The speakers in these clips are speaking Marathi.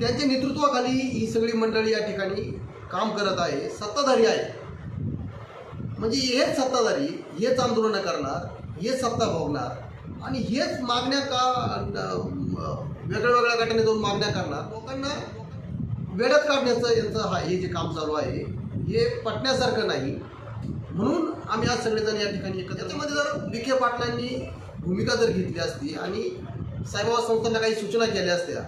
त्यांच्या नेतृत्वाखाली ही सगळी मंडळी या ठिकाणी काम करत आहे सत्ताधारी आहे म्हणजे हेच सत्ताधारी हेच आंदोलनं करणार हेच सत्ता भोगणार आणि हेच मागण्या का वेगळ्या वेगळ्या गटाने जाऊन मागण्या करणार लोकांना वेड्यात काढण्याचं यांचं हा हे जे काम चालू आहे हे पटण्यासारखं नाही. म्हणून आम्ही आज सगळेजण या ठिकाणी एकत्र त्याच्यामध्ये जर विखे पाटलांनी भूमिका जर घेतली असती आणि साईबाबा संस्थांना काही सूचना केल्या असत्या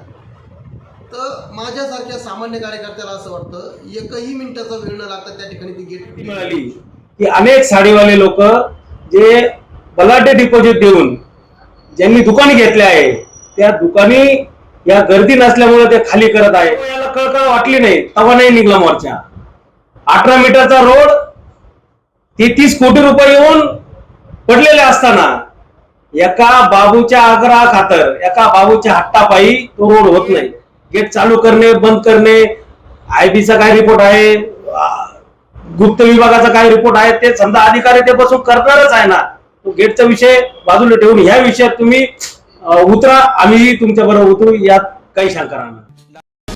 तर माझ्यासारख्या सामान्य कार्यकर्त्याला असं वाटतं एकही मिनिटाचा वेळ न लागता त्या ठिकाणी ती गेट मिळाली. की अनेक साडीवाले लोक जे बलाढ्य डिपॉझिट देऊन ज्यांनी दुकाने घेतले आहे त्या दुकानी या गर्दी नसल्यामुळे ते खाली करत आहे. याला कळकळ वाटली नाही तवा नाही निघला मोर्चा. अठरा मीटरचा रोड तेहतीस कोटी रुपये येऊन पडलेले असताना एका बाबूच्या आग्रहा खातर एका बाबूच्या हट्टापायी तो रोड होत नाही. गेट चालू करणे बंद करणे आयबीचा काय रिपोर्ट आहे गुप्त विभागाचा काय रिपोर्ट आहे ते समजा अधिकारी ते बसून करणारच आहे ना. तो गेटचा विषय बाजूला ठेवून ह्या विषयात तुम्ही उतरा आम्ही तुमच्या बरोबर उतरू यात काही शंका राहणार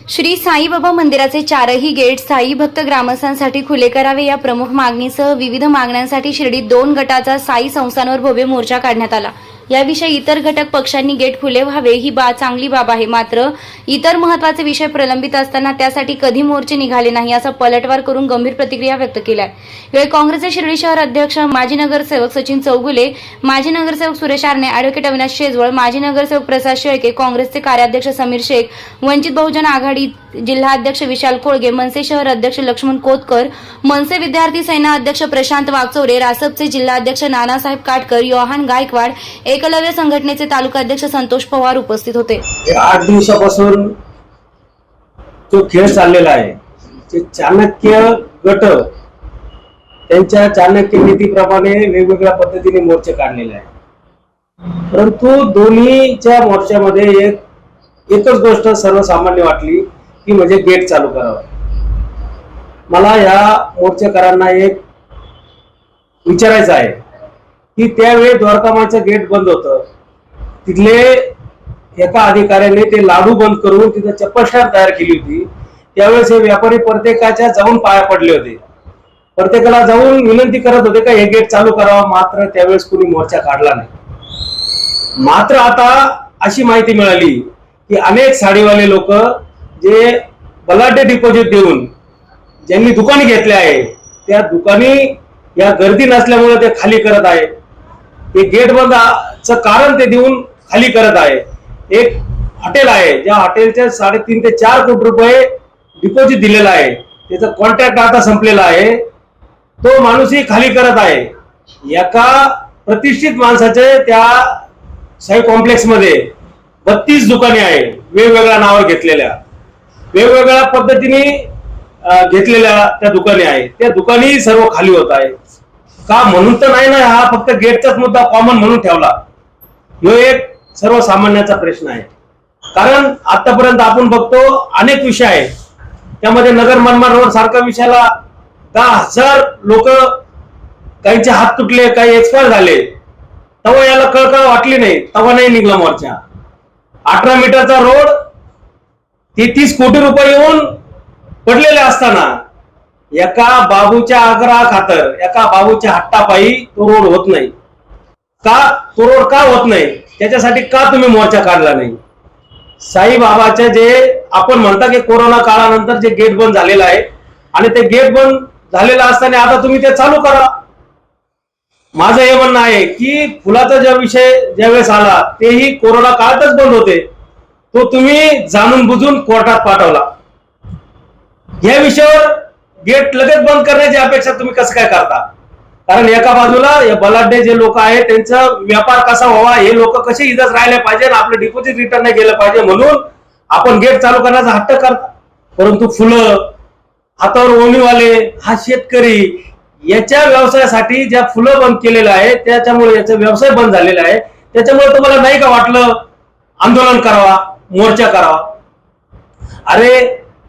श्री साईबाबा मंदिराचे चारही गेट साई भक्त ग्रामस्थांसाठी खुले करावे या प्रमुख मागणीसह विविध मागण्यांसाठी शिर्डीत दोन गटाचा साई संस्थांवर भव्य मोर्चा काढण्यात आला. याविषयी इतर घटक पक्षांनी गेट खुले व्हावे ही बा चांगली बाब आहे. मात्र इतर महत्त्वाचे विषय प्रलंबित असताना त्यासाठी कधी मोर्चे निघाले नाही असा पलटवार करून गंभीर प्रतिक्रिया व्यक्त केल्या यावेळी काँग्रेसचे शिर्डी शहर अध्यक्ष माजी नगरसेवक सचिन चौगुले माजी नगरसेवक सुरेश आरणे अॅडव्होकेट अविनाश शेजवळ माजी नगरसेवक प्रसाद शेळके काँग्रेसचे कार्याध्यक्ष समीर शेख वंचित बहुजन आघाडी जिल्हाध्यक्ष विशाल कोळगे मनसे शहर अध्यक्ष लक्ष्मण कोतकर मनसे विद्यार्थी सेना अध्यक्ष प्रशांत वागचौरे रासपचे जिल्हाध्यक्ष नानासाहेब काटकर योहान गायकवाड एकलव्य संघटनेचे तालुकाध्यक्ष संतोष पवार उपस्थित होते. आठ दिवसापासून जो खेळ चाललेला आहे ते चाणक्य गट त्यांच्या चाणक्य नीतीप्रमाणे वेगवेगळ्या पद्धतीने मोर्चे काढलेले आहे परंतु दोन्हीच्या मोर्चामध्ये एक एकच गोष्ट सर्वसामान्य वाटली. ती म्हणजे गेट चालू करावं. मला या मोर्चेकरांना एक विचारायचं आहे की त्यावेळी द्वारकामाचं गेट बंद होतं. तिथले एका अधिकाऱ्याने ते लाडू बंद करून तिथं चप्पलशार तयार केली होती. त्यावेळेस हे व्यापारी प्रत्येकाच्या जाऊन पाया पडले होते. प्रत्येकाला जाऊन विनंती करत होते का हे गेट चालू करावा मात्र त्यावेळेस कुणी मोर्चा काढला नाही. मात्र आता अशी माहिती मिळाली की अनेक साडीवाले लोक जे बलाढ्य डिपॉझिट देऊन ज्यांनी दुकाने घेतले आहे त्या दुकानी या गर्दी नसल्यामुळे ते खाली करत आहे. हे गेट बंदचं कारण ते देऊन खाली करत आहे. एक हॉटेल आहे ज्या हॉटेलच्या साडेतीन ते चार कोटी रुपये डिपॉझिट दिलेला आहे. त्याचा कॉन्ट्रॅक्ट आता संपलेला आहे. तो माणूसही खाली करत आहे. एका प्रतिष्ठित माणसाचे त्या साई कॉम्प्लेक्समध्ये बत्तीस दुकाने आहे वेगवेगळ्या नावं घेतलेल्या. वेगवेगळ्या पद्धतीने घेतलेल्या त्या दुकाने आहे त्या दुकाने सर्व खाली होत आहे का म्हणून तर नाही ना हा फक्त गेटचाच मुद्दा कॉमन म्हणून ठेवला. ह्यो एक सर्वसामान्याचा प्रश्न आहे. कारण आतापर्यंत आपण बघतो अनेक विषय आहेत. त्यामध्ये नगर मनमाड रोड सारख्या विषयाला दहा हजार लोक काहीचे हात तुटले काही एक्सपायर झाले. तेव्हा याला कळकळ वाटली नाही. तेव्हा नाही निघला मोर्चा. अठरा मीटरचा रोड तेहतीस कोटी रुपये येऊन पडलेले असताना एका बाबूच्या आग्रहा खातर एका बाबूच्या हट्टापायी तो रोड होत नाही. का? तो रोड का होत नाही? त्याच्यासाठी का तुम्ही मोर्चा काढला नाही? साईबाबाचे जे आपण म्हणता की कोरोना काळानंतर जे गेट बंद झालेलं आहे आणि ते गेट बंद झालेलं असताना आता तुम्ही ते चालू करा. माझं हे म्हणणं आहे की फुलाचा जो विषय ज्यावेळेस आला तेही कोरोना काळातच बंद होते. तो तुम्ही जाणून बुजून कोर्टात पाठवला. या विषयावर गेट लगेच बंद करण्याची अपेक्षा तुम्ही कसं काय करता? कारण एका बाजूला या बलाढ्य जे लोक आहेत त्यांचा व्यापार कसा व्हावा हे लोक कसे इथंच राहिले पाहिजे आपलं डिपॉझिट रिटर्न नाही गेलं पाहिजे म्हणून आपण गेट चालू करण्याचा हट्ट करता. परंतु फुलं हातावर ओणीवाले हा शेतकरी याच्या व्यवसायासाठी ज्या फुलं बंद केलेलं आहे त्याच्यामुळे याचा व्यवसाय बंद झालेला आहे. त्याच्यामुळे तुम्हाला नाही का वाटलं आंदोलन करावा? मोर्चा करावा. अरे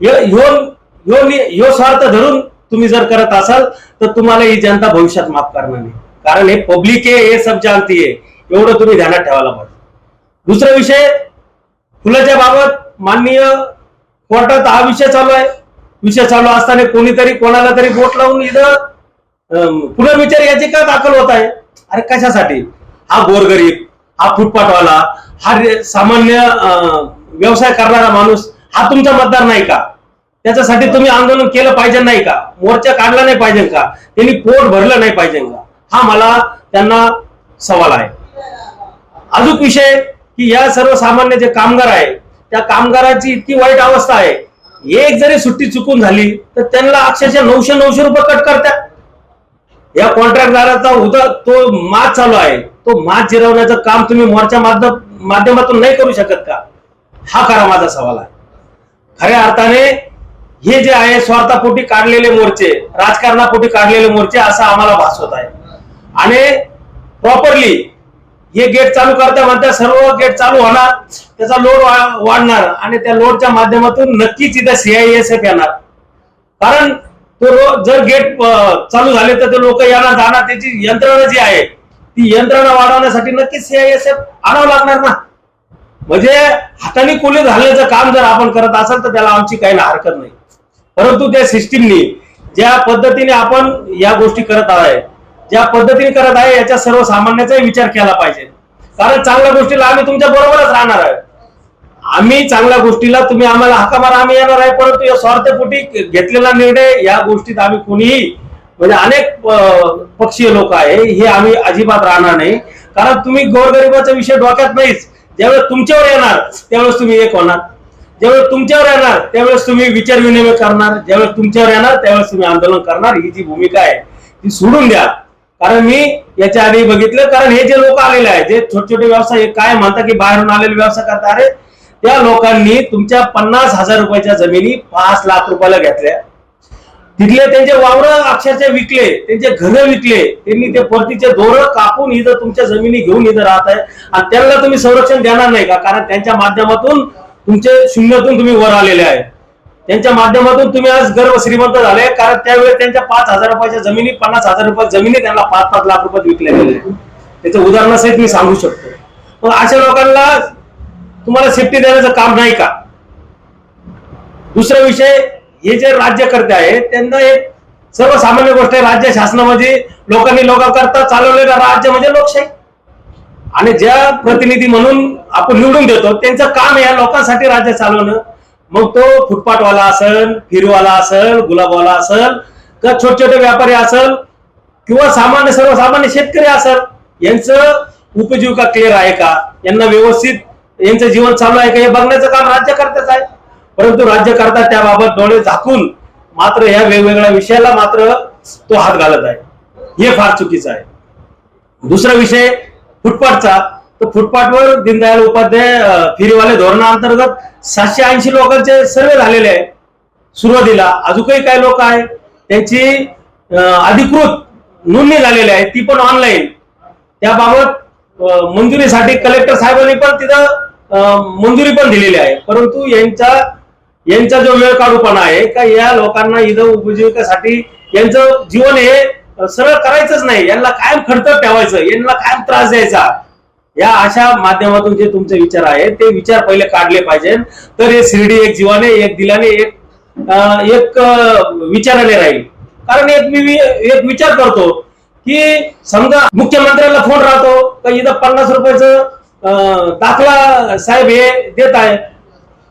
ह्यो ह्यो- ह्यो स्वार्थ धरून तुम्ही जर करत असाल तर तुम्हाला ही जनता भविष्यात माफ करणार नाही. कारण हे पब्लिक आहे हे सब जानती आहे. एवढं तुम्ही ध्यानात ठेवायला पाहिजे. दुसरा विषय फुलाच्या बाबत माननीय कोर्टात हा विषय चालू आहे. विषय चालू असताना कोणीतरी कोणाला तरी बोट लावून इथं पुनर्विचार याची का दाखल होत आहे. अरे कशासाठी? हा गोरगरीब हा फुटपाटवाला हा सामान्य व्यवसाय करणारा माणूस हा तुमचा मतदार नाही का? त्याच्यासाठी तुम्ही आंदोलन केलं पाहिजे नाही का? मोर्चा काढला नाही पाहिजे का? त्यांनी पोट भरलं नाही पाहिजे का? हा मला त्यांना सवाल आहे. अजून विषय की या सर्वसामान्य जे कामगार आहे त्या कामगाराची इतकी वाईट अवस्था आहे. एक जरी सुट्टी चुकून झाली तर त्यांना अक्षरशः नऊशे नऊशे रुपये कट करतात. या कॉन्ट्रॅक्टदाराचा उदा तो माज चालू आहे. तो मात जिरवण्याचं काम तुम्ही मोर्चा माध्यम माध्यमातून नाही करू शकत का? हा खरा माझा सवाल आहे. खऱ्या अर्थाने हे जे आहे स्वार्थापोटी काढलेले मोर्चे राजकारणापोटी काढलेले मोर्चे असं आम्हाला भास होत आहे. आणि प्रॉपरली हे गेट चालू करता म्हणता सर्व गेट चालू होणार त्याचा लोड वाढणार आणि त्या लोडच्या माध्यमातून नक्कीच इथं सीआयएसएफ येणार. कारण तो जर गेट चालू झाले तर ते लोक यांना जाणार त्याची यंत्रणा जी आहे ती यंत्रणा वाढवण्यासाठी नक्कीच सीआयएसएफ आणावं लागणार ना. म्हणजे हाताने कोली घालण्याचं काम जर आपण करत असाल तर त्याला आमची काही हरकत नाही. परंतु त्या सिस्टीमनी ज्या पद्धतीने आपण या गोष्टी करत आहे ज्या पद्धतीने करत आहे याच्या सर्वसामान्याचाही विचार केला पाहिजे. कारण चांगल्या गोष्टीला आम्ही तुमच्या बरोबरच राहणार आहे आम्ही चांगल्या गोष्टीला तुम्ही आम्हाला हाका मारा आम्ही येणार आहे. परंतु या स्वार्थपोटी घेतलेला निर्णय या गोष्टीत आम्ही कोणीही म्हणजे अनेक पक्षीय लोक आहे हे आम्ही अजिबात राहणार नाही. कारण तुम्ही गोरगरिबाचा विषय डोक्यात नाहीच. ज्यावेळेस तुमच्यावर येणार त्यावेळेस तुम्ही एक होणार. ज्यावेळेस तुमच्यावर येणार त्यावेळेस तुम्ही विचार विनिमय करणार. ज्यावेळेस तुमच्यावर येणार त्यावेळेस तुम्ही आंदोलन करणार. ही जी भूमिका आहे ती सोडून द्या. कारण मी याच्या आधी बघितलं. कारण हे जे लोक आलेले आहेत जे छोटे छोटे व्यवसाय काय म्हणतात की बाहेरून आलेले व्यवसाय करता अरे त्या लोकांनी तुमच्या पन्नास हजार रुपयाच्या जमिनी पाच लाख रुपयाला घेतल्या. तिथले त्यांचे वावर अक्षरशः विकले त्यांचे घर विकले त्यांनी ते परतीचे दोर कापून इथं तुमच्या जमिनी घेऊन इथं राहत आहे. आणि त्यांना तुम्ही संरक्षण देणार नाही का? कारण त्यांच्या माध्यमातून तुमचे शून्यातून तुम्ही वर आलेले आहे. त्यांच्या माध्यमातून तुम्ही आज गर्व श्रीमंत झाले कारण त्यावेळेस त्यांच्या पाच हजार रुपयाच्या जमिनी पन्नास हजार रुपये जमिनी त्यांना पाच पाच लाख रुपयात विकल्या गेल्या. त्याचं उदाहरणासहित मी सांगू शकतो. मग अशा लोकांना तुम्हाला सेफ्टी देण्याचं काम नाही का? दुसरा विषय हे जे राज्यकर्ते आहेत त्यांना एक सर्वसामान्य गोष्ट आहे राज्य शासनामध्ये लोकांनी लोकांकरता चालवलेलं राज्य म्हणजे लोकशाही. आणि ज्या प्रतिनिधी म्हणून आपण निवडून देतो त्यांचं काम या लोकांसाठी राज्य चालवणं. मग तो फुटपाथवाला असेल फिरवाला असेल गुलाबवाला असेल किंवा छोटे छोटे व्यापारी असेल किंवा सामान्य सर्वसामान्य शेतकरी असेल यांचं उपजीविका क्लिअर आहे का? यांना व्यवस्थित यांचं जीवन चालू आहे का? हे बघण्याचं काम राज्यकर्त्याच आहे. परंतु राज्यकर्ता त्याबाबत डोळे झाकून मात्र या वेगवेगळ्या विषयाला मात्र तो हात घालत आहे. हे फार चुकीचं आहे. दुसरा विषय फुटपाथचा. तर फुटपाथवर दीनदयाळ उपाध्याय फिरीवाले धोरणाअंतर्गत सातशे ऐंशी लोकांचे सर्वे झालेले आहे. सुरुवातीला अजूनही काही लोक आहेत. त्यांची अधिकृत नोंदणी झालेली आहे. ती पण ऑनलाईन त्याबाबत मंजुरीसाठी कलेक्टर साहेबांनी पण तिथं मंजुरी पण दिलेली आहे. परंतु यांचा यांचा जो वेळ काढूपणा आहे का या लोकांना इथं उपजीविकेसाठी यांचं जीवन हे सरळ करायचंच नाही. यांना कायम खडतर ठेवायचं यांना कायम त्रास द्यायचा. या अशा माध्यमातून जे तुमचे विचार आहे ते विचार पहिले काढले पाहिजे तर हे शिर्डी एक जीवाने एक दिलाने एक एक विचाराने राहील. कारण एक मी एक विचार करतो की समजा मुख्यमंत्र्याला फोन राहतो का इथं पन्नास रुपयाचं दाखला साहेब हे देत आहे.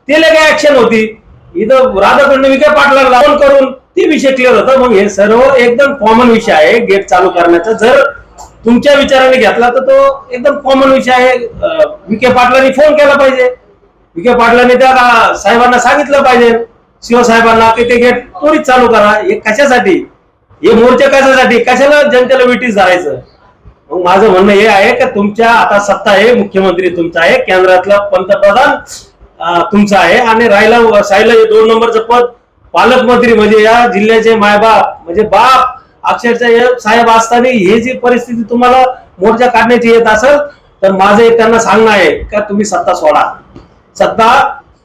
ते काय ऍक्शन होती? इथं राधाकृष्ण विखे पाटलाला फोन करून ते विषय क्लिअर होता. मग हे सर्व एकदम कॉमन विषय आहे. गेट चालू करण्याचा. जर तुमच्या विचाराने घेतला तर तो एकदम कॉमन विषय आहे. विखे पाटलांनी फोन केला पाहिजे. विखे पाटलांनी त्या साहेबांना सांगितलं पाहिजे. शिवसाहेबांना की ते गेट त्वरित चालू करा. हे कशासाठी? हे मोर्चे कशासाठी? कशाला जनतेला विटीस धरायचं? मग माझं म्हणणं हे आहे की तुमच्या आता सत्ता आहे मुख्यमंत्री तुमचा आहे केंद्रातला पंतप्रधान तुमचा आहे आणि राहिला साहिला हे दोन नंबरचं पद पालकमंत्री म्हणजे या जिल्ह्याचे मायबाप म्हणजे बाप अक्षरशः साहेब असताना हे जी परिस्थिती तुम्हाला मोर्चा काढण्याची येत असेल तर माझं एक त्यांना सांगणं आहे का तुम्ही सत्ता सोडा. सत्ता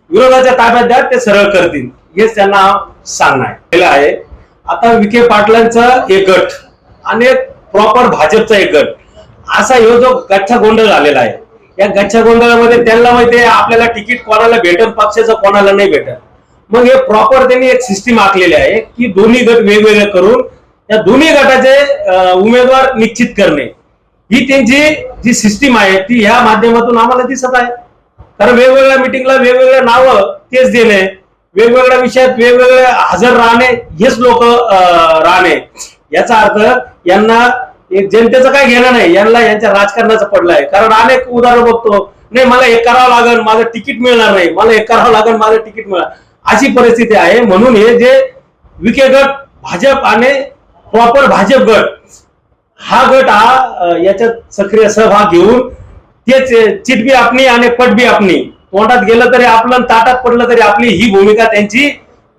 विरोधाच्या ताब्यात द्या ते सरळ करतील. हेच त्यांना सांगणं आहे. पहिलं आहे. आता विखे पाटलांचा एक गट आणि प्रॉपर भाजपचा एक गट. असा हा जो गच्छा गोंधळ झालेला आहे. या गच्छा गोंधळामध्ये त्यांना माहिती आहे आपल्याला तिकीट कोणाला भेटल पक्षाचं कोणाला नाही भेटत मग हे प्रॉपर त्यांनी एक सिस्टीम आखलेली आहे की दोन्ही गट वेगवेगळे करून या दोन्ही गटाचे उमेदवार निश्चित करणे. ही त्यांची जी सिस्टीम आहे ती ह्या माध्यमातून आम्हाला दिसत आहे. कारण वेगवेगळ्या मिटिंगला वेगवेगळे नावं तेच देणे वेगवेगळ्या विषयात वेगवेगळे हजर राहणे हेच लोक राहणे. याचा अर्थ यांना जनतेचं काय घेणं नाही यांना यांच्या राजकारणाचं पडलं आहे कारण अनेक उदाहरण बघतो नाही मला हे करावं लागेल माझं तिकीट मिळणार नाही. मला हे करावं लागेल माझं तिकीट मिळणार. अशी परिस्थिती आहे. म्हणून हे जे विखे गट भाजप आणि प्रॉपर भाजप गट हा गट हा याच्यात सक्रिय सहभाग घेऊन तेच चिटबी आपली आपणी आणि पटबी आपली आपणी तोंडात गेलं तरी आपलं ताटात पडलं तरी आपली ही भूमिका त्यांची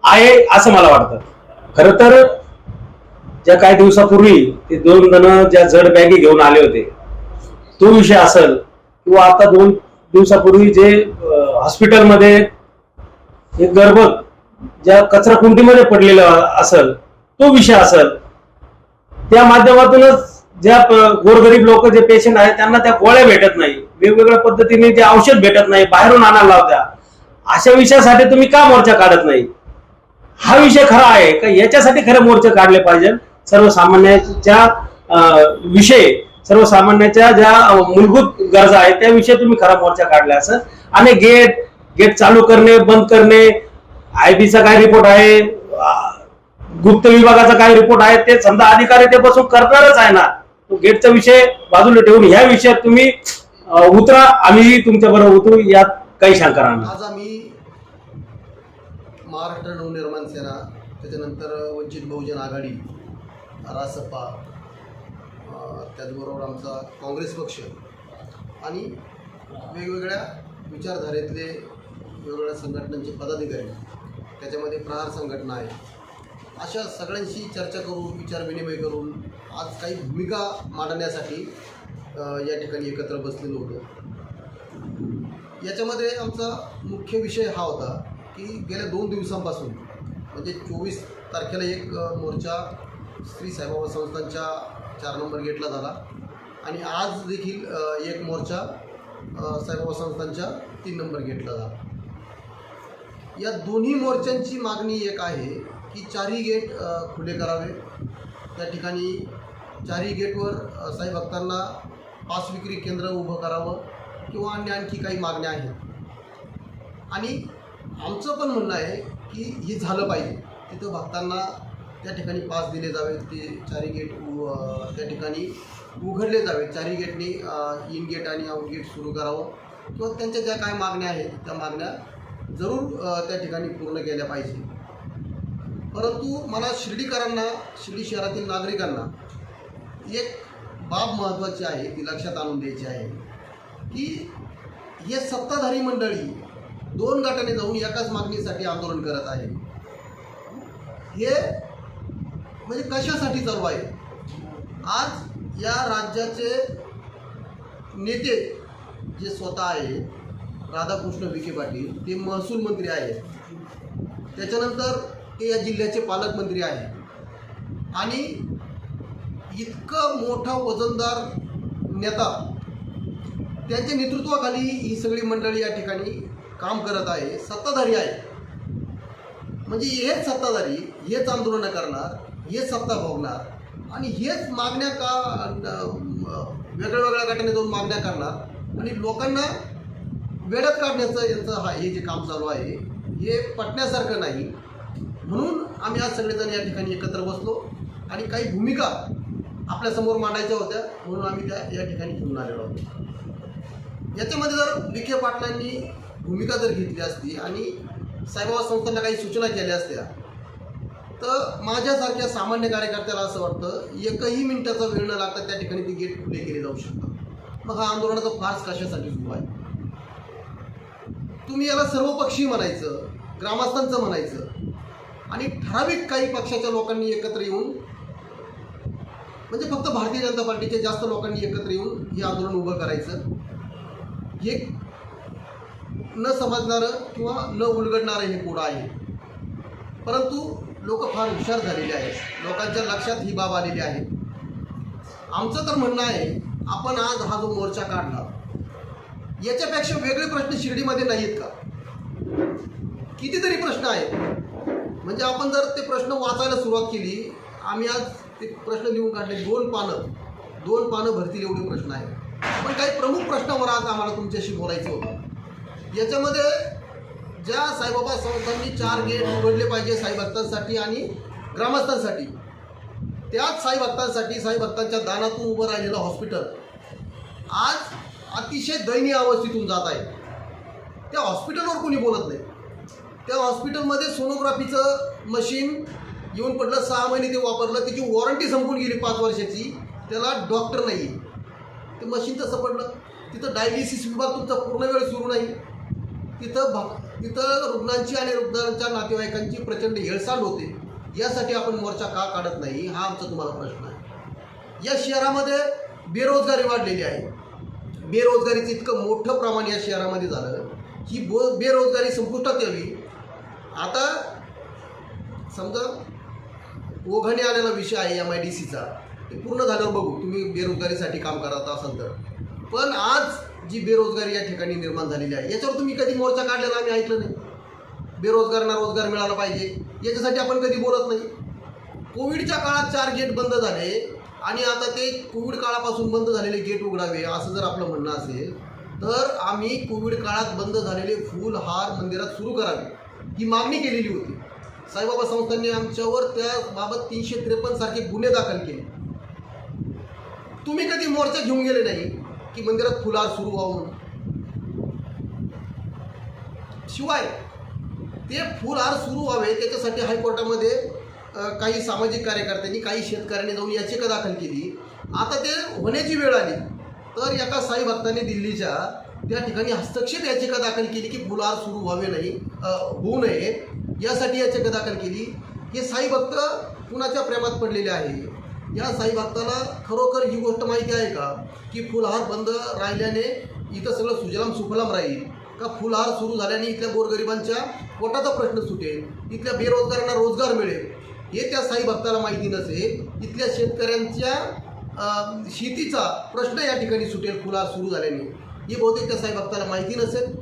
आहे असं मला वाटतं. खर तर ज्या काही दिवसापूर्वी ते दोन जण ज्या जड बॅगी घेऊन आले होते तो विषय असेल किंवा आता दोन दिवसापूर्वी जे हॉस्पिटलमध्ये एक गर्भक ज्या कचरा कुंडीमध्ये पडलेलं असेल तो विषय असेल. त्या माध्यमातूनच ज्या गोरगरीब लोक जे पेशंट आहेत त्यांना त्या गोळ्या भेटत नाही. वेगवेगळ्या पद्धतीने ते औषध भेटत नाही बाहेरून आणायला लावत्या. अशा विषयासाठी तुम्ही का मोर्चा काढत नाही? हा विषय खरा आहे का? याच्यासाठी खरे मोर्चे काढले पाहिजे. सर्वसामान्याच्या विषय सर्वसामान्याच्या ज्या मूलभूत गरजा आहेत त्याविषयी तुम्ही खरा मोर्चा काढला असं. आणि गेट गेट चालू करणे बंद करणे आयबीचा काय रिपोर्ट आहे गुप्त विभागाचा काय रिपोर्ट आहे ते समजा अधिकारी ते बसून करणारच आहे ना. तो गेटचा विषय बाजूला ठेवून ह्या विषयात तुम्ही उतरा आम्ही तुमच्या बरोबर उतरू यात काही शंका राहणार आज आम्ही महाराष्ट्र नवनिर्माण सेना त्याच्यानंतर वंचित बहुजन आघाडी रासपा त्याचबरोबर आमचा काँग्रेस पक्ष आणि वेगवेगळ्या विचारधारेतले वेगवेगळ्या संघटनांचे पदाधिकारी. त्याच्यामध्ये प्रहार संघटना आहे. अशा सगळ्यांशी चर्चा करून विचारविनिमय करून आज काही भूमिका मांडण्यासाठी या ठिकाणी एकत्र बसलेलो होतो. याच्यामध्ये आमचा मुख्य विषय हा होता की गेल्या दोन दिवसांपासून म्हणजे चोवीस तारखेला एक मोर्चा श्री साईबाबा संस्थांच्या चार नंबर गेटला झाला. आणि आज देखील एक मोर्चा साईबाबा संस्थांच्या तीन नंबर गेटला झाला. या दोन्ही मोर्चांची मागणी एक आहे की चारही गेट खुले करावे. त्या ठिकाणी चारही गेटवर साई भक्तांना पास विक्री केंद्र उभं करावं किंवा अन्य आणखी काही मागण्या आहेत. आणि आमचं पण म्हणणं आहे की हे झालं पाहिजे. तिथं भक्तांना त्या ठिकाणी पास दिले जावेत ते चारी गेट उ- त्या ठिकाणी उघडले जावेत. चारी गेटने इन गेट आणि आउट गेट सुरू करावं. किंवा त्यांच्या ज्या काय मागण्या आहेत त्या मागण्या जरूर त्या ठिकाणी पूर्ण केल्या पाहिजे. परंतु मला शिर्डीकरांना शिर्डी शहरातील नागरिकांना एक बाब महत्त्वाची आहे ती लक्षात आणून द्यायची आहे की हे सत्ताधारी मंडळी दोन गटाने जाऊन एकाच मागणीसाठी आंदोलन करत आहे हे म्हणजे कशासाठी चालू आहे? आज या राज्याचे नेते जे स्वतः आहे राधाकृष्ण विखे पाटील ते महसूल मंत्री आहेत. त्याच्यानंतर ते या जिल्ह्याचे पालकमंत्री आहे आणि इतकं मोठा वजनदार नेता त्यांच्या नेतृत्वाखाली ही सगळी मंडळी या ठिकाणी काम करत आहे. सत्ताधारी आहे म्हणजे हेच सत्ताधारी हेच आंदोलनं करणार हे सत्ता भोगणार. आणि हेच मागण्या का वेगळ्या वेगळ्या गटाने जाऊन मागण्या करणार. आणि लोकांना वेळात काढण्याचं यांचं हा हे जे काम चालू आहे हे पटण्यासारखं नाही. म्हणून आम्ही आज सगळेजण या ठिकाणी एकत्र बसलो. आणि काही भूमिका आपल्यासमोर मांडायच्या होत्या म्हणून आम्ही त्या या ठिकाणी घेऊन आलेलो आहोत. याच्यामध्ये जर विखे पाटलांनी भूमिका जर घेतली असती आणि साईबाबा संस्थांना काही सूचना केल्या असत्या तर माझ्यासारख्या सामान्य कार्यकर्त्याला असं वाटतं एकही मिनिटाचा वेळ न लागता त्या ठिकाणी ती गेट खुले केले जाऊ शकतात. मग हा आंदोलनाचा फार्स कशासाठी सुरू आहे? तुम्ही याला सर्वपक्षीय म्हणायचं ग्रामस्थांचं म्हणायचं आणि ठराविक काही पक्षाच्या लोकांनी एकत्र येऊन म्हणजे फक्त भारतीय जनता पार्टीच्या जास्त लोकांनी एकत्र येऊन हे आंदोलन उभं करायचं हे न समजणारं किंवा न उलगडणारं हे कोडं आहे. परंतु लोक फार हुशार झालेले आहेत. लोकांच्या लक्षात ही बाब आलेली आहे. आमचं तर म्हणणं आहे आपण आज हा जो मोर्चा काढला याच्यापेक्षा वेगळे प्रश्न शिर्डीमध्ये नाहीत का? कितीतरी प्रश्न आहेत. म्हणजे आपण जर ते प्रश्न वाचायला सुरुवात केली आम्ही आज ते प्रश्न लिहून काढले. दोन पानं दोन पानं भरतील एवढे प्रश्न आहेत. पण काही प्रमुख प्रश्नावर आज आम्हाला तुमच्याशी बोलायचं होतं. याच्यामध्ये ज्या साईबाबा संस्थांनी चार गेट उघडले पाहिजे साईभक्तांसाठी आणि ग्रामस्थांसाठी त्याच साईभक्तांसाठी साईभक्तांच्या दानातून उभं राहिलेलं हॉस्पिटल आज अतिशय दयनीय अवस्थेतून जात आहे. त्या हॉस्पिटलवर कोणी बोलत नाही. त्या हॉस्पिटलमध्ये सोनोग्राफीचं मशीन येऊन पडलं सहा महिने ते वापरलं त्याची वॉरंटी संपून गेली पाच वर्षाची. त्याला डॉक्टर नाही. ते मशीन तसं पडलं. तिथं डायलिसिस विभाग तुमचा पूर्ण वेळ सुरू नाही. तिथं भक् तिथं रुग्णांची आणि रुग्णांच्या नातेवाईकांची प्रचंड हेळसांड होते. यासाठी आपण मोर्चा का काढत नाही हा आमचा तुम्हाला प्रश्न आहे. या शहरामध्ये बेरोजगारी वाढलेली आहे. बेरोजगारीचं इतकं मोठं प्रमाण या शहरामध्ये झालं. ही बो बेरोजगारी संपुष्टात यावी. आता समजा ओघाने आलेला विषय आहे एम आय डी सीचा ते पूर्ण झाल्यावर बघू तुम्ही बेरोजगारीसाठी काम करत असाल तर. पण आज जी बेरोजगारी या ठिकाणी निर्माण झालेली आहे याच्यावर तुम्ही कधी मोर्चा काढलेला आम्ही ऐकलं नाही. बेरोजगारांना रोजगार मिळाला पाहिजे. याच्यासाठी आपण कधी बोलत नाही. कोविडच्या काळात चार गेट बंद झाले आणि आता ते कोविड काळापासून बंद झालेले गेट उघडावे असं जर आपलं म्हणणं असेल तर आम्ही कोविड काळात बंद झालेले फूल हार मंदिरात सुरू करावे ही मागणी केलेली होती. साईबाबा संस्थांनी आमच्यावर त्याबाबत तीनशे त्रेपन्न सारखे गुन्हे दाखल केले. तुम्ही कधी मोर्चा घेऊन गेले नाही? की मंदिरात फुलार सुरू व्हावं. शिवाय ते फुलहार सुरू व्हावे त्याच्यासाठी हायकोर्टामध्ये काही सामाजिक कार्यकर्त्यांनी काही शेतकऱ्यांनी जाऊन याचिका दाखल केली. आता ते होण्याची वेळ आली. तर एका साई भक्तांनी दिल्लीच्या त्या ठिकाणी हस्तक्षेप याचिका दाखल केली की फुलार सुरू व्हावे नाही होऊ नये यासाठी याचिका दाखल केली. हे साई भक्त कुणाच्या प्रेमात पडलेले आहे? या साईभक्ताला खरोखर ही गोष्ट माहिती आहे का? की फुलहार बंद राहिल्याने इथं सगळं सुजलाम सुफलाम राहील. का फुलहार सुरू झाल्याने इथल्या गोरगरिबांच्या पोटाचा प्रश्न सुटेल इथल्या बेरोजगारांना रोजगार मिळेल? हे त्या साई भक्ताला माहिती नसेल. इथल्या शेतकऱ्यांच्या शेतीचा प्रश्न या ठिकाणी सुटेल फुलहार सुरू झाल्याने. हे बहुतेक त्या साई भक्ताला माहिती नसेल.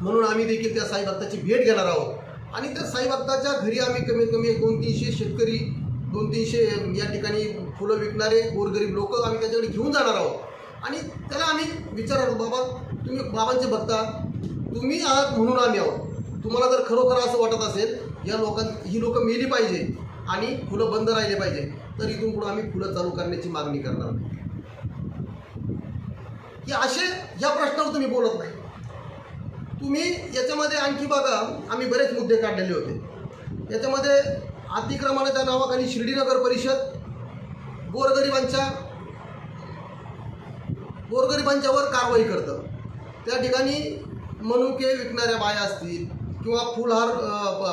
म्हणून आम्ही देखील त्या साई भक्ताची भेट घेणार आहोत. आणि त्या साई भक्ताच्या घरी आम्ही कमीत कमी एक दोन तीनशे शेतकरी दोन तीनशे या ठिकाणी फुलं विकणारे गोरगरीब लोक आम्ही त्याच्याकडे घेऊन जाणार आहोत. आणि त्याला आम्ही विचारणार बाबा तुम्ही बाबांचे भक्ता तुम्ही आहात म्हणून आम्ही आहोत. तुम्हाला जर खरोखर असं वाटत असेल या लोकां ही लोकं मेली पाहिजे आणि फुलं बंद राहिले पाहिजे तर इथून पुढे आम्ही फुलं चालू करण्याची मागणी करणार की असे या प्रश्नावर तुम्ही बोलत नाही. तुम्ही याच्यामध्ये आणखी बघा आम्ही बरेच मुद्दे काढलेले होते. याच्यामध्ये अतिक्रमणाच्या नावाखाली शिर्डीनगर परिषद गोरगरिबांच्या गोरगरिबांच्यावर कारवाई करतं. त्या ठिकाणी मनुके विकणाऱ्या बाया असतील किंवा फुलहार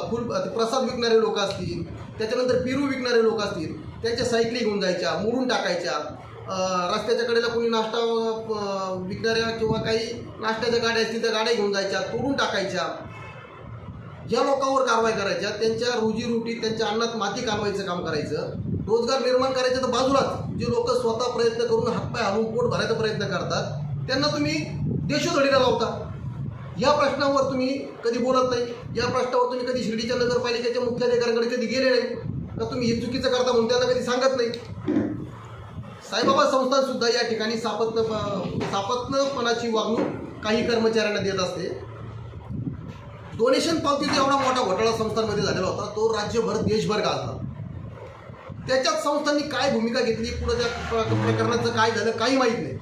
फुल प्रसाद विकणारे लोक असतील त्याच्यानंतर पेरू विकणारे लोक असतील त्यांच्या सायकली घेऊन जायच्या मोडून टाकायच्या. रस्त्याच्या कडेला कोणी नाश्ता विकणाऱ्या किंवा काही नाश्त्याच्या गाड्या असतील त्या गाड्या घेऊन जायच्या तोडून टाकायच्या. ज्या लोकांवर कारवाई करायच्या त्यांच्या रोजीरोटी त्यांच्या अन्नात माती कालवायचं काम करायचं रोजगार निर्माण करायचं तर बाजूलाच जे लोक स्वतः प्रयत्न करून हातपाय हलवून पोट भरायचा प्रयत्न करतात त्यांना तुम्ही देशोधडीला लावता. या प्रश्नावर तुम्ही कधी बोलत नाही. या प्रश्नावर तुम्ही कधी शिर्डीच्या नगरपालिकेच्या मुख्याधिकाऱ्यांकडे कधी गेले नाही. का तुम्ही हे चुकीचं करता म्हणून त्यांना कधी सांगत नाही? साईबाबा संस्थानसुद्धा या ठिकाणी सापत्न सापत्नपणाची वागणूक काही कर्मचाऱ्यांना देत असते. डोनेशन पावतीचा एवढा मोठा घोटाळा संस्थांमध्ये झालेला होता तो राज्यभर देशभर गाजला. त्याच्यात संस्थांनी काय भूमिका घेतली पुढे त्या प्रकरणाचं काय झालं काही माहीत नाही.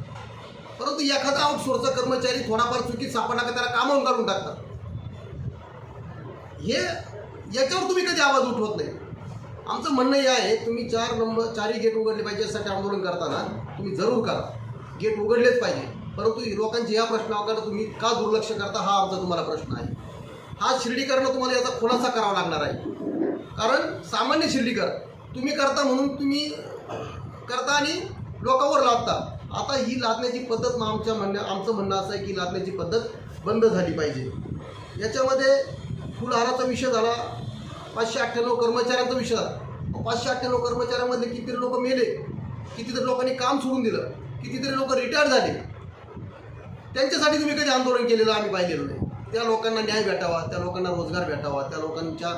परंतु एखादा आउटसोर्सचा कर्मचारी थोडाफार चुकीत सापडला का त्याला कामावून काढून टाकतात? हे याच्यावर तुम्ही कधी आवाज उठवत नाही. आमचं म्हणणं हे आहे तुम्ही चार नंबर चारही गेट उघडले पाहिजे यासाठी आंदोलन करताना तुम्ही जरूर करा. गेट उघडलेच पाहिजे. परंतु लोकांच्या या प्रश्नावर तुम्ही का दुर्लक्ष करता हा आमचा तुम्हाला प्रश्न आहे. हा शिर्डीकरनं तुम्हाला याचा खुलासा करावा लागणार आहे. कारण सामान्य शिर्डीकर तुम्ही करता म्हणून तुम्ही करता आणि लोकांवर लादता. आता ही लादण्याची पद्धत मग आमच्या म्हणण्या आमचं म्हणणं असं आहे की लादण्याची पद्धत बंद झाली पाहिजे. याच्यामध्ये फुलहाराचा विषय झाला पाचशे अठ्ठ्याण्णव कर्मचाऱ्यांचा विषय झाला. पाचशे अठ्ठ्याण्णव कर्मचाऱ्यांमधले कितीतरी लोक मेले कितीतरी लोकांनी काम सोडून दिलं कितीतरी लोक रिटायर झाले. त्यांच्यासाठी तुम्ही कधी आंदोलन केलेलं आम्ही पाहिलेलं नाही. त्या लोकांना न्याय भेटावा त्या लोकांना रोजगार भेटावा त्या लोकांच्या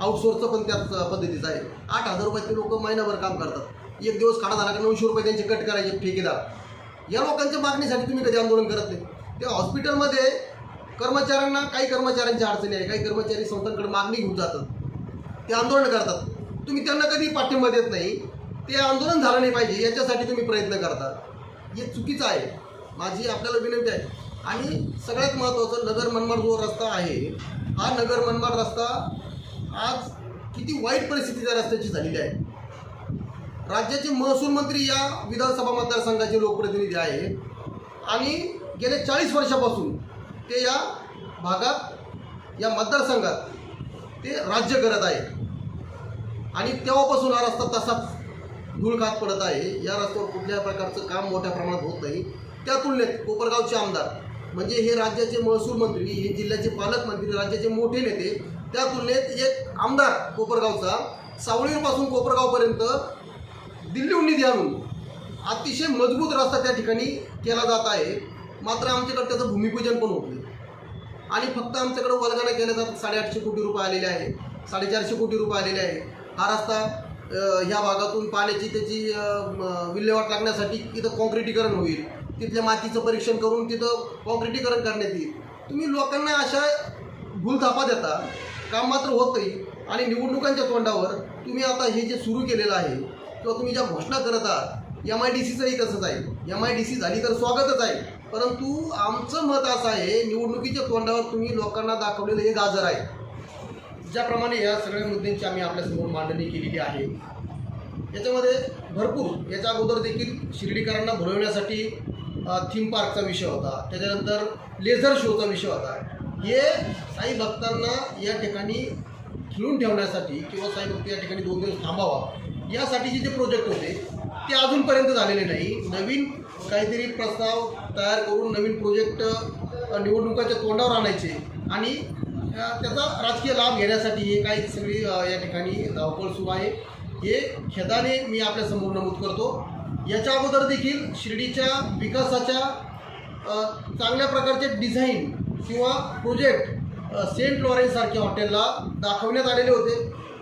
आउटसोर्सचं पण त्याच पद्धतीचं आहे. आठ हजार रुपये ते लोक महिनाभर काम करतात. एक दिवस काढा झाला की नऊशे रुपये त्यांचे कट करायचे ठेकेदार या लोकांच्या मागणीसाठी तुम्ही कधी आंदोलन करत नाही. त्या हॉस्पिटलमध्ये कर्मचाऱ्यांना काही कर्मचाऱ्यांच्या अडचणी आहे काही कर्मचारी संस्थांकडे मागणी घेऊन जातात. ते आंदोलन करतात. तुम्ही त्यांना कधी पाठिंबा देत नाही. ते आंदोलन झालं नाही पाहिजे याच्यासाठी तुम्ही प्रयत्न करता. हे चुकीचं आहे. माझी आपल्याला विनंती आहे आणि सगळ्यात महत्त्वाचं नगर मनमाड जो रस्ता आहे हा नगर मनमाड रस्ता आज किती वाईट परिस्थिती त्या रस्त्याची झालेली आहे. राज्याचे महसूल मंत्री या विधानसभा मतदारसंघाचे लोकप्रतिनिधी आहे. आणि गेल्या चाळीस वर्षापासून ते या भागात या मतदारसंघात ते राज्य करत आहे. आणि तेव्हापासून हा रस्ता तसाच धूळ खात पडत आहे. या रस्त्यावर कुठल्याही प्रकारचं काम मोठ्या प्रमाणात होत नाही. त्या तुलनेत कोपरगावचे आमदार म्हणजे हे राज्याचे महसूल मंत्री हे जिल्ह्याचे पालकमंत्री राज्याचे मोठे नेते त्या तुलनेत एक आमदार कोपरगावचा सावळीपासून कोपरगावपर्यंत दिल्लीहून निधी आणून अतिशय मजबूत रस्ता त्या ठिकाणी केला जात आहे. मात्र आमच्याकडे त्याचं भूमिपूजन पण होत नाही. आणि फक्त आमच्याकडे वर्गाने केल्या जातात साडेआठशे कोटी रुपये आलेले आहे. साडेचारशे कोटी रुपये आलेले आहे. हा रस्ता ह्या भागातून पाण्याची त्याची विल्हेवाट लागण्यासाठी तिथं कॉन्क्रिटीकरण होईल. तिथल्या मातीचं परीक्षण करून तिथं कॉन्क्रिटीकरण करण्यात येईल. तुम्ही लोकांना अशा भूलथापा देता काम मात्र होतंही आणि निवडणुकांच्या तोंडावर तुम्ही आता हे जे सुरू केलेलं आहे किंवा तुम्ही ज्या घोषणा करत आहात एम आय डी सीचंही तसंच आहे. एम आय डी सी झाली तर स्वागतच आहे. परंतु आमचं मत असं आहे निवडणुकीच्या तोंडावर तुम्ही लोकांना दाखवलेलं हे गाजर आहे. ज्याप्रमाणे या सगळ्या मुद्द्यांची आम्ही आपल्यासमोर मांडणी केलेली आहे. याच्यामध्ये भरपूर याच्या अगोदर देखील शिर्डीकरांना भरवण्यासाठी थीम पार्कचा विषय होता. त्याच्यानंतर लेझर शोचा विषय होता. हे साई भक्तांना या ठिकाणी खिळून ठेवण्यासाठी किंवा साई भक्त या ठिकाणी दोन दिवस थांबावा यासाठीचे जे प्रोजेक्ट होते ते अजूनपर्यंत झालेले नाही. नवीन काहीतरी प्रस्ताव तयार करून नवीन प्रोजेक्ट निवडणुकाच्या तोंडावर आणायचे आणि त्याचा राजकीय लाभ घेण्यासाठी हे काही सगळी या ठिकाणी धावपळ सुरू आहे. हे खेदाने मी आपल्यासमोर नमूद करतो. याच्या अगोदर देखील शिर्डीच्या विकासाच्या चांगल्या प्रकारचे डिझाईन किंवा प्रोजेक्ट सेंट लॉरेन्ससारख्या हॉटेलला दाखवण्यात आलेले होते.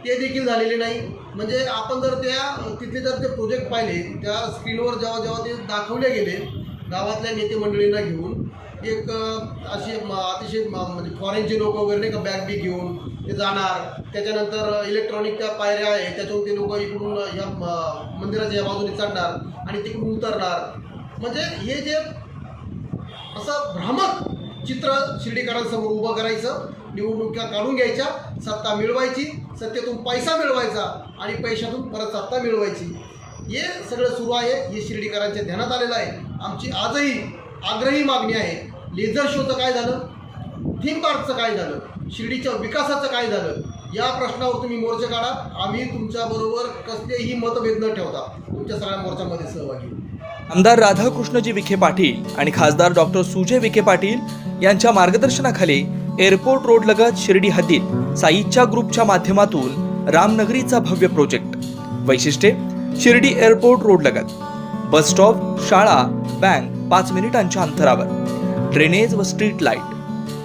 ते देखील झालेले नाही. म्हणजे आपण जर त्या तिथले जर ते प्रोजेक्ट पाहिले त्या स्क्रीनवर जेव्हा जेव्हा ते दाखवले गेले गावातल्या नेते मंडळींना घेऊन एक अशी असे अतिशय म्हणजे फॉरेनचे लोक वगैरे नाही का बॅग बी घेऊन ते जाणार. त्याच्यानंतर इलेक्ट्रॉनिक त्या पायऱ्या आहे त्याच्यावर ते लोक इकडून या मंदिराच्या या बाजूने चढणार आणि तिकडून उतरणार. म्हणजे हे जे असं भ्रामक चित्र शिर्डीकरांसमोर उभं करायचं निवडणुका काढून घ्यायच्या सत्ता मिळवायची सत्तेतून पैसा मिळवायचा आणि पैशातून परत सत्ता मिळवायची. हे सगळं सुरू आहे हे शिर्डीकरांच्या ध्यानात आलेलं आहे. आमची आजही आग्रही मागणी आहे लेझर शोचं काय झालं? थीम पार्कचं काय झालं? शिर्डीच्या विकासाचं काय झालं? या प्रश्नावर तुम्ही मोर्चा काढा. आम्ही तुमच्याबरोबर कसलेही मतभेद न ठेवता तुमच्या सगळ्या मोर्चामध्ये सहभागी आमदार राधाकृष्णजी विखे पाटील आणि खासदार डॉक्टर सुजय विखे पाटील यांच्या मार्गदर्शनाखाली एअरपोर्ट रोड लगत शिर्डी हद्दीत साईच्या ग्रुपच्या माध्यमातून रामनगरीचा भव्य प्रोजेक्ट. वैशिष्ट्ये शिर्डी एअरपोर्ट रोड लगत. बस स्टॉप शाळा बँक पाच मिनिटांच्या अंतरावर. ड्रेनेज व स्ट्रीट लाइट.